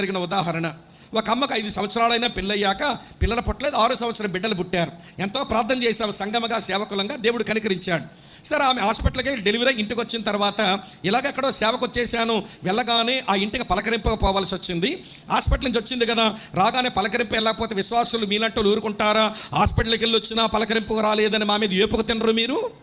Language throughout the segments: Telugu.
జరిగిన ఉదాహరణ. ఒక అమ్మకు ఐదు సంవత్సరాలైనా పెళ్ళయ్యాక పిల్లల పుట్టలేదు ఆరు సంవత్సరం బిడ్డలు పుట్టారు. ఎంతో ప్రార్థన చేశాము సంగమగా సేవకులంగా దేవుడు కనికరించాడు. సరే ఆమె హాస్పిటల్కి డెలివరీ ఇంటికి వచ్చిన తర్వాత ఇలాగెక్కడో సేవకు వచ్చేసాను వెళ్ళగానే ఆ ఇంటికి పలకరింపకపోవాల్సి వచ్చింది. హాస్పిటల్ నుంచి వచ్చింది కదా రాగానే పలకరింపు వెళ్ళకపోతే విశ్వాసులు మీలంటూ ఊరుకుంటారా? హాస్పిటల్కి వెళ్ళి వచ్చినా పలకరింపు రాలేదని మా మీద ఏపుకు తినరు మీరు?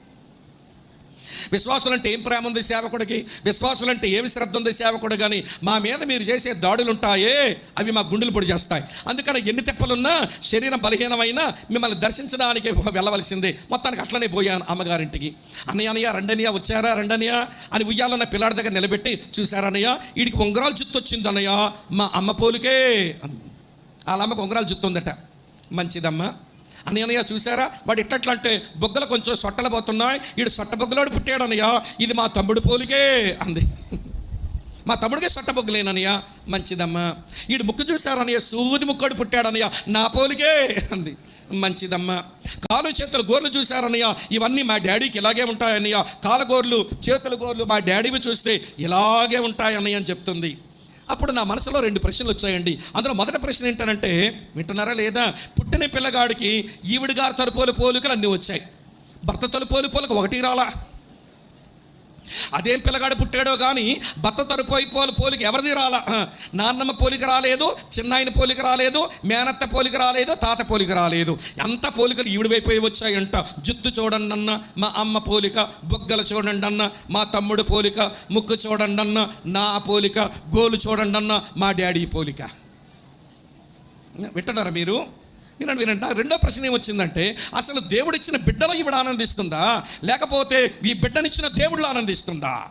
విశ్వాసులంటే ఏం ప్రేమ ఉంది సేవకుడికి? విశ్వాసులంటే ఏమి శ్రద్ధ ఉంది సేవకుడు కానీ మా మీద మీరు చేసే దాడులు ఉంటాయే అవి మా గుండెలు పొడి చేస్తాయి. అందుకని ఎన్ని తెప్పలున్నా శరీరం బలహీనమైనా మిమ్మల్ని దర్శించడానికి వెళ్ళవలసిందే. మొత్తానికి అట్లనే పోయాను అమ్మగారింటికి. అన్నయ్య అన్నయ్య రెండనియా వచ్చారా రెండనియా అని ఉయ్యాలన్న పిల్లాడి దగ్గర నిలబెట్టి చూసారన్నయ్య వీడికి ఉంగరాలు జుత్తు వచ్చింది అన్నయ్య. మా అమ్మ పోలికే అంది. వాళ్ళ అమ్మకు ఉంగరాలు జుత్తు ఉందట మంచిదమ్మా అన్నయ్య చూసారా వాడు ఇట్టట్లా అంటే బొగ్గలు కొంచెం సొట్టలు పోతున్నాయి ఈడు సొట్ట బొగ్గలోడు పుట్టాడు అన్నయ్య. ఇది మా తమ్ముడు పోలికే అంది. మా తమ్ముడికే సొట్ట బొగ్గలేనన్నయ్య. మంచిదమ్మా. ఈడు ముక్కు చూసారన్నయ్య సూది ముక్కడు పుట్టాడనయ్య నా పోలికే అంది. మంచిదమ్మా. కాలు చేతులు గోర్లు చూశారనయ్య ఇవన్నీ మా డాడీకి ఇలాగే ఉంటాయన్నయ్య. కాలు గోర్లు చేతుల గోర్లు మా డాడీవి చూస్తే ఇలాగే ఉంటాయన్నయ్య అని చెప్తుంది. అప్పుడు నా మనసులో రెండు ప్రశ్నలు వచ్చాయండి. అందులో మొదటి ప్రశ్న ఏంటంటే వింటున్నారా లేదా? పుట్టిన పిల్లగాడికి ఈవిడ గారు తలుపోలు పోలికలు అన్నీ వచ్చాయి. భర్త తలుపోలు పోలిక ఒకటి రాలా? అదేం పిల్లగాడు పుట్టాడో కానీ భర్త తరపోయి అయిపోవాలి పోలిక ఎవరిది రాలా? నాన్నమ్మ పోలిక రాలేదు చిన్నాయన పోలిక రాలేదు మేనత్త పోలిక రాలేదు తాత పోలిక రాలేదు. ఎంత పోలికలు ఈవిడివైపోయి వచ్చాయంట? జుత్తు చూడండి అన్న మా అమ్మ పోలిక బొగ్గలు చూడండి అన్న మా తమ్ముడు పోలిక ముక్కు చూడండి అన్న నా పోలిక గోలు చూడండి అన్న మా డాడీ పోలిక. వింటున్నారా మీరు? వినండి వినండి. నాకు రెండో ప్రశ్న ఏమొచ్చిందంటే అసలు దేవుడిచ్చిన బిడ్డను ఈవిడ ఆనందిస్తుందా? లేకపోతే ఈ బిడ్డనిచ్చిన దేవుళ్ళు ఆనందిస్తుందా?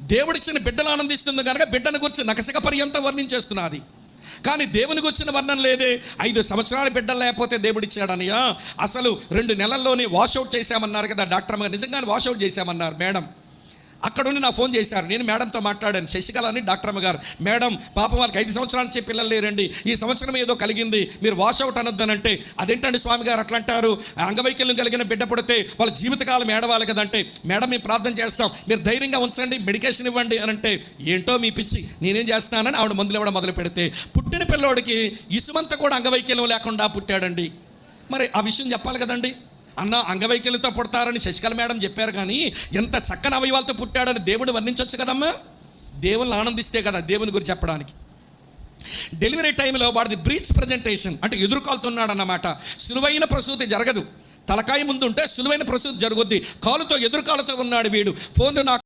దేవుడిచ్చిన బిడ్డలు ఆనందిస్తుంది కనుక బిడ్డను గురించి నకసిక పర్యంతం వర్ణించేస్తున్నది. కానీ దేవునికి వచ్చిన వర్ణం లేదే. ఐదు సంవత్సరాల బిడ్డలు లేకపోతే దేవుడిచ్చాడనియా అసలు రెండు నెలల్లోనే వాషౌట్ చేశామన్నారు కదా డాక్టర్ అమ్మ గారు. నిజంగానే వాషౌట్ చేశామన్నారు మేడం. అక్కడుండి నా ఫోన్ చేశారు. నేను మేడంతో మాట్లాడాను. శశికళ అని డాక్టర్ అమ్మ గారు మేడం పాపం వాళ్ళకి ఐదు సంవత్సరాల నుంచి పిల్లలు లేరండి. ఈ సంవత్సరం ఏదో కలిగింది. మీరు వాషౌట్ అనొద్దనంటే అదేంటండి స్వామి గారు అట్లా అంటారు అంగవైకల్యం కలిగిన బిడ్డ పడితే వాళ్ళ జీవితకాలం ఏడవాలి కదంటే మేడం మేము ప్రార్థన చేస్తాం. మీరు ధైర్యంగా ఉంచండి మెడికేషన్ ఇవ్వండి అని అంటే ఏంటో మీ పిచ్చి? నేనేం చేస్తున్నానని ఆవిడ మందులు ఇవ్వడం మొదలు పెడితే పుట్టిన పిల్లోడికి ఇసుమంతా కూడా అంగవైకల్యం లేకుండా పుట్టాడండి. మరి ఆ విషయం చెప్పాలి కదండి. అన్న అంగవైకల్యంతో పుడతారని శశికళ మేడం చెప్పారు కానీ ఎంత చక్కని అవయవాలతో పుట్టాడని దేవుడు వర్ణించవచ్చు కదమ్మా? దేవుని ఆనందిస్తే కదా దేవుని గురించి చెప్పడానికి. డెలివరీ టైంలో వాడిది బ్రీచ్ ప్రజెంటేషన్ అంటే ఎదురుకాలుతున్నాడు అన్నమాట సులువైన ప్రసూతి జరగదు. తలకాయ ముందు ఉంటే సులువైన ప్రసూతి జరుగుద్ది. కాలుతో ఎదురుకాలుతో ఉన్నాడు వీడు. ఫోన్ నాకు